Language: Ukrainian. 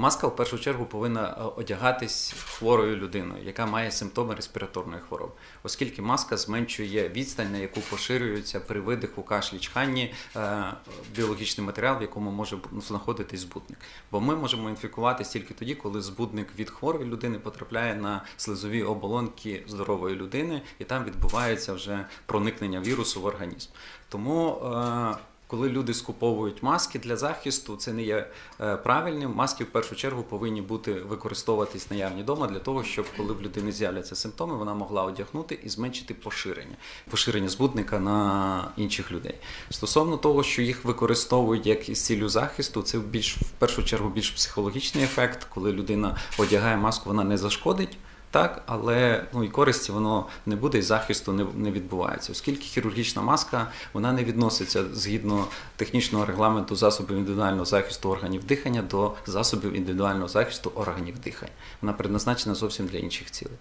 Маска в першу чергу повинна е, одягатись хворою людиною, яка має симптоми респіраторної хвороби, оскільки маска зменшує відстань, на яку поширюється при видиху, кашлі, чханні е, біологічний матеріал, в якому може знаходитись збудник. Бо ми можемо інфікуватись тільки тоді, коли збудник від хворої людини потрапляє на слизові оболонки здорової людини, і там відбувається вже проникнення вірусу в організм. Тому е, коли люди скуповують маски для захисту, це не є е, правильним. Маски в першу чергу повинні бути використовуватись наявні вдома для того, щоб коли в людини з'являться симптоми, вона могла одягнути і зменшити поширення, поширення збудника на інших людей. Стосовно того, що їх використовують як із ціллю захисту, це більш в першу чергу більш психологічний ефект, коли людина одягає маску, вона не зашкодить. Так, але ну і користі воно не буде, і захисту не, не відбувається, оскільки хірургічна маска вона не відноситься згідно технічного регламенту засобів індивідуального захисту органів дихання до засобів індивідуального захисту органів дихання. Вона предназначена зовсім для інших цілей.